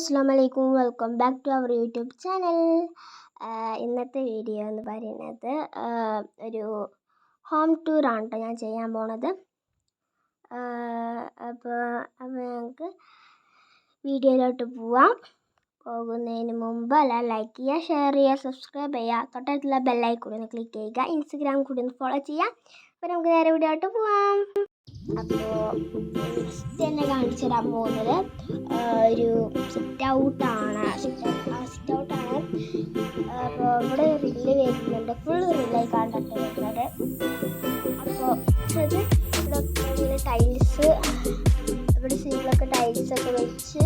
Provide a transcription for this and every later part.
അസ്സാം വലൈക്കും welcome back to our YouTube channel ഇന്നത്തെ വീഡിയോ എന്ന് പറയുന്നത് ഒരു ഹോം ടൂറാണ് കേട്ടോ ഞാൻ ചെയ്യാൻ പോണത്. അപ്പോൾ അപ്പോൾ ഞങ്ങൾക്ക് വീഡിയോയിലോട്ട് പോവാം. പോകുന്നതിന് മുമ്പ് എല്ലാം ലൈക്ക് ചെയ്യുക ഷെയർ ചെയ്യുക സബ്സ്ക്രൈബ് ചെയ്യുക. തൊട്ടടുത്തുള്ള ബെല്ലൈക്കൂടി ഒന്ന് ക്ലിക്ക് ചെയ്യുക. ഇൻസ്റ്റഗ്രാം കൂടി ഒന്ന് ഫോളോ ചെയ്യുക. അപ്പോൾ നമുക്ക് നേരെ വീഡിയോട്ട് പോവാം. അപ്പോൾ ഫസ്റ്റ് തന്നെ കാണിച്ചു തരാൻ പോകുന്നത് ഒരു സിറ്റ് ഔട്ടാണ് സിറ്റ് ഔട്ടാണ് അപ്പോൾ ഇവിടെ റില്ല് വരുന്നുണ്ട്. ഫുൾ റില്ലായി കണ്ടിട്ട് വരുന്നത്. അപ്പോൾ അത് ഇവിടെ ടൈൽസ് ഇവിടെ സീറ്റിലൊക്കെ ടൈൽസ് ഒക്കെ വെച്ച്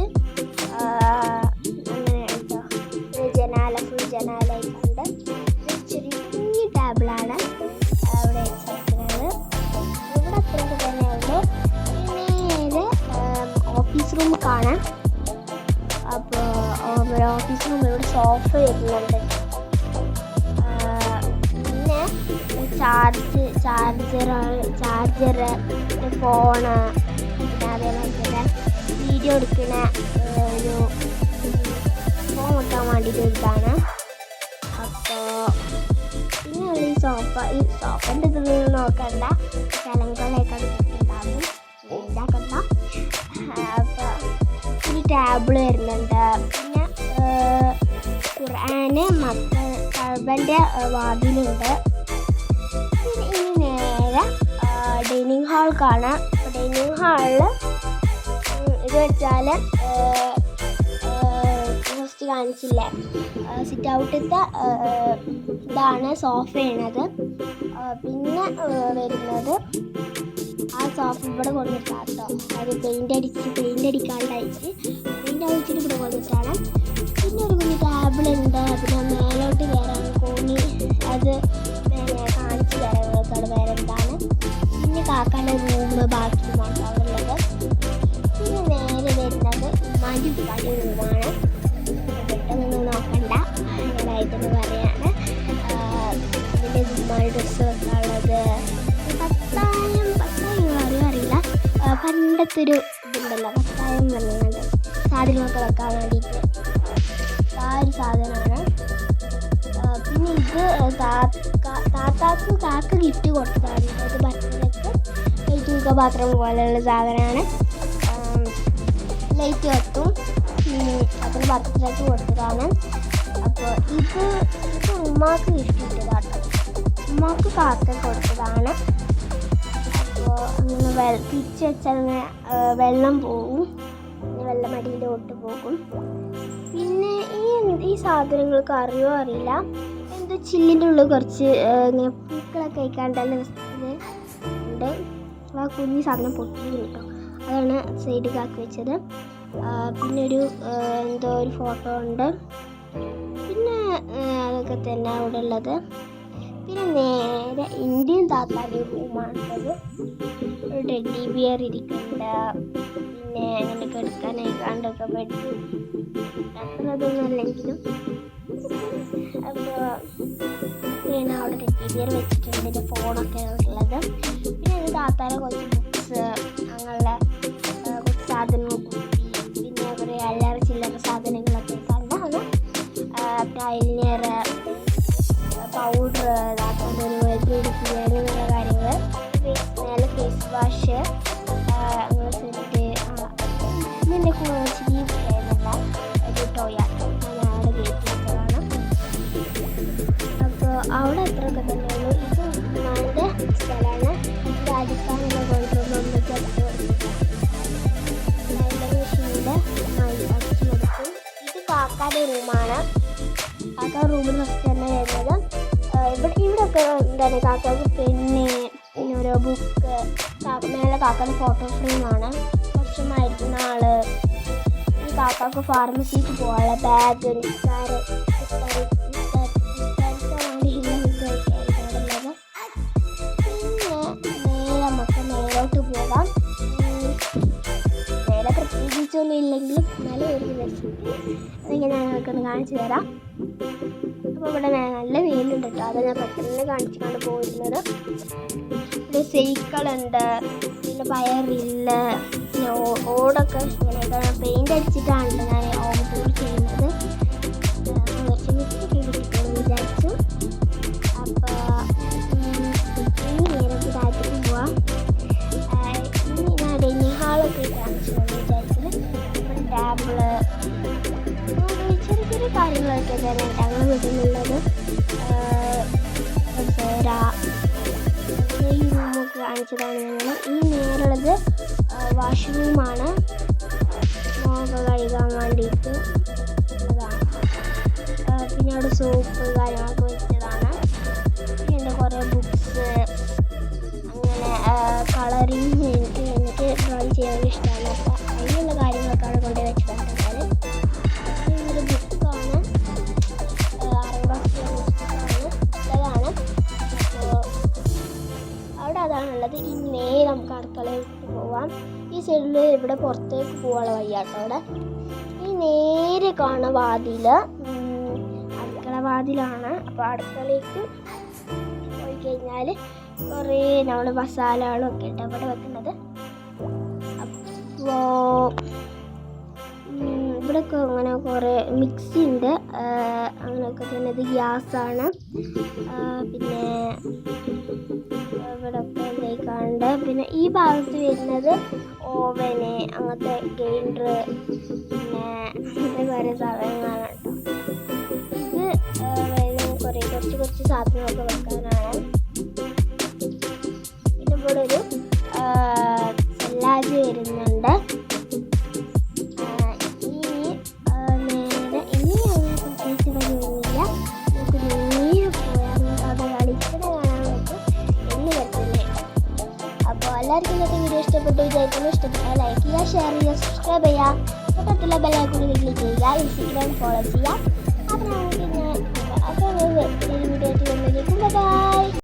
സോഫ വരുന്നുണ്ട്. പിന്നെ ചാർജ് ചാർജർ ചാർജർ ഫോണ് പിന്നെ അതേപോലെ തന്നെ വീഡിയോ എടുക്കുന്ന ഒരു ഫോൺ വെക്കാൻ വേണ്ടിയിട്ട് ഇതാണ് അപ്പോൾ പിന്നെ ഈ സോഫ ഈ സോഫന്റെ ഇത് നോക്കണ്ട. കലങ്കളൊക്കെ ഉണ്ടാവും ഇതാക്കണ്ട. അപ്പോൾ ഈ ടേബിൾ വരുന്നുണ്ട്. പിന്നെ ഖുർആന് മക്ക കഴബന്റെ വാതിലുണ്ട്. ഇനി നേരെ ഡൈനിങ് ഹാൾ കാണാം. ഡൈനിങ് ഹാളിൽ ഇത് വെച്ചാൽ ഫസ്റ്റ് കാണിച്ചില്ലേ? സിറ്റ് ഔട്ടിലത്തെ ഇതാണ് സോഫയാണത് പിന്നെ വരുന്നത് ആ സോഫ ഇവിടെ കൊണ്ടുവരാം കേട്ടോ അത് പെയിന്റ് അടിച്ച് പെയിന്റ് അടിക്കാണ്ടായിട്ട് പെയിന്റ് അടിച്ചിട്ട് ഇവിടെ കൊണ്ടിട്ടാണ് പിന്നെ ഒരു കുഞ്ഞ് അതിനെ മേലോട്ട് കയറാൻ കോണി അത് കാണിച്ചു തരാം. വേറെ എന്താണ് പിന്നെ അവിടെ ഉള്ളത് പിന്നെ നേരെ വരുന്നത് ഉമ്മാന്റെ ഉപ്പാന്റെ റൂമാണ് പെട്ടെന്നൊന്നും നോക്കണ്ട. ഞാനായിട്ടെന്ന് പറയാണ്. പിന്നെ ഉമ്മാന്റെ ഡ്രസ്സ് വെക്കാനുള്ളത്. പത്തായം പത്തായം അറിയോ അറിയില്ല. പണ്ടത്തെ ഒരു ഇതുണ്ടല്ലോ പത്തായം പറയുന്നത് സാധനങ്ങളൊക്കെ വെക്കാൻ വേണ്ടിയിട്ട്. സാധനമാണ്. പിന്നെ ഇത് താത്ത താത്താക്ക് കാക്ക ഗിഫ്റ്റ് കൊടുത്തതാണ്. അത് ബർത്ത്ഡേക്ക് ഒരു തൂക്കപാത്രം പോലെയുള്ള സാധനമാണ്. ലൈറ്റ് കത്തും അതിന് ബർത്ത്ഡേക്ക് കൊടുത്തതാണ്. അപ്പോൾ ഇത് ഉമ്മാക്ക് ഗിഫ്റ്റ് ഇട്ടതാട്ടോ ഉമ്മാക്ക് കാക്ക കൊടുത്തതാണ്. അപ്പോൾ അങ്ങനെ വെ തിരിച്ച് വെച്ചാൽ വെള്ളം പോകും വെള്ളം അടിയിലോട്ട് പോകും. പിന്നെ ഈ ഈ സാധനങ്ങൾക്ക് അറിയോ അറിയില്ല. എന്തോ ചില്ലിന്റെ ഉള്ളിൽ കുറച്ച് ഇങ്ങനെ പൂക്കളൊക്കെ കഴിക്കാണ്ടല്ല ഉണ്ട്. ആ കുഞ്ഞി സാധനം പൊട്ടി കേട്ടോ. അതാണ് സൈഡിൽ ആക്കി വെച്ചത് പിന്നെ ഒരു എന്തോ ഒരു ഫോട്ടോ ഉണ്ട്. പിന്നെ അതൊക്കെ തന്നെ അവിടെ ഉള്ളത്. പിന്നെ നേരെ ഇന്ത്യൻ താത്താന്റെ റൂമാണുള്ളത് ഒരു ടെഡി ബിയർ ഇരിക്കുന്നുണ്ട്. പിന്നെ അങ്ങനെ കിടക്കാനായി കണ്ടൊക്കെ പറ്റി അത്ര അതൊന്നും അല്ലെങ്കിലും അപ്പോൾ പിന്നെ അവിടെ ടെഡി വെച്ചിട്ടുണ്ട്. എന്റെ ഫോണൊക്കെ ഉള്ളത്. പിന്നെ ഒരു താത്താരെ കുറച്ച് ബുക്ക്സ് അങ്ങനെയുള്ള കുറച്ച് സാധനങ്ങൾ കാക്കാന്റെ റൂമാണ്. കാക്ക റൂമിൽ ഫസ്റ്റ് തന്നെ വരുന്നത്. ഇവിടെ ഇവിടെയൊക്കെ എന്താണ് കാക്കക്ക് പെണ്ണ് പിന്നെ ഓരോ ബുക്ക് മേലെ കാക്കയുടെ ഫോട്ടോ ഫ്രെയിമാണ് കുറച്ച് ആൾ ഈ കാക്കാക്ക് ഫാർമസിക്ക് പോകാനുള്ള ബാഗ് നിസ്സാറ് പിന്നെ നേരെ നമുക്ക് നേരോട്ട് പോകാം. അതൊക്കെ ഞാൻ നിങ്ങൾക്കൊന്ന് കാണിച്ചു തരാം. അപ്പോൾ ഇവിടെ നല്ല വെയിലുണ്ട് കേട്ടോ അത് ഞാൻ പെട്ടെന്ന് കാണിച്ചാണ് പോയിരുന്നത്. ഇവിടെ സൈക്കിളുണ്ട്. പിന്നെ പയറില്ല പിന്നെ ഓടൊക്കെ ഇങ്ങനെ പെയിന്റ് അടിച്ചിട്ടാണ് ഞാൻ ഓഫ് സ്ക്രാമ്പിൾ കാണിച്ചതാണ് ഞങ്ങൾ ഈ നേരുള്ളത് വാഷ്റൂമാണ്. മുഖമൊക്കെ കഴുകാൻ വേണ്ടിയിട്ട് അതാണ്. പിന്നെ അവിടെ സോപ്പ് കാര്യങ്ങളൊക്കെ വെച്ചതാണ്. പിന്നെ കുറേ ബുക്സ് അങ്ങനെ കളറിങ് എനിക്ക് എനിക്ക് ഡ്രോയിങ് ചെയ്യാൻ ഇഷ്ടമാണ്. ഇവിടെ പുറത്തേക്ക് പോകാനുള്ള വയ്യാട്ടോ അവിടെ. ഈ നേരെ കാണുന്ന വാതിൽ അടുക്കള വാതിലാണ്. അപ്പോൾ അടുക്കളയ്ക്ക് പോയി കഴിഞ്ഞാൽ കുറേ നമ്മൾ മസാലകളും ഒക്കെ ഇട്ട് അവിടെ വെക്കുന്നത്. അപ്പോൾ ഇവിടെയൊക്കെ അങ്ങനെ കുറേ മിക്സി ഉണ്ട്. അങ്ങനെയൊക്കെ തന്നെ ഇത് ഗ്യാസാണ്. പിന്നെ ഇവിടെയൊക്കെ ഇതേക്കാണ്ട് പിന്നെ ഈ ഭാഗത്ത് വരുന്നത് ഓവന്. അങ്ങനത്തെ ഗ്രൈൻഡർ പിന്നെ കുറേ സാധനങ്ങളാണ് ഇത് കുറേ കുറച്ച് കുറച്ച് സാധനങ്ങളൊക്കെ വെക്കാനാണ്. പിന്നെ ഇവിടെ ഒരു സല്ലാജ് വരുന്നുണ്ട്. എല്ലാവർക്കും ഇന്നത്തെ വീഡിയോ ഇഷ്ടപ്പെട്ടു വിചാരിക്കുന്നു. ഇഷ്ടപ്പെട്ടാൽ ലൈക്ക് ചെയ്യുക ഷെയർ ചെയ്യുക സബ്സ്ക്രൈബ് ചെയ്യുക. തൊട്ടടുത്തുള്ള ബെല്ലൈക്കോണിൽ ക്ലിക്ക് ചെയ്യുക. ഇൻസ്റ്റഗ്രാം ഫോളോ ചെയ്യുക. അപ്പോൾ നമുക്ക് ഞാൻ അപ്പോൾ വീഡിയോ ആയിട്ട് വരുന്നതിലേക്കും ബൈ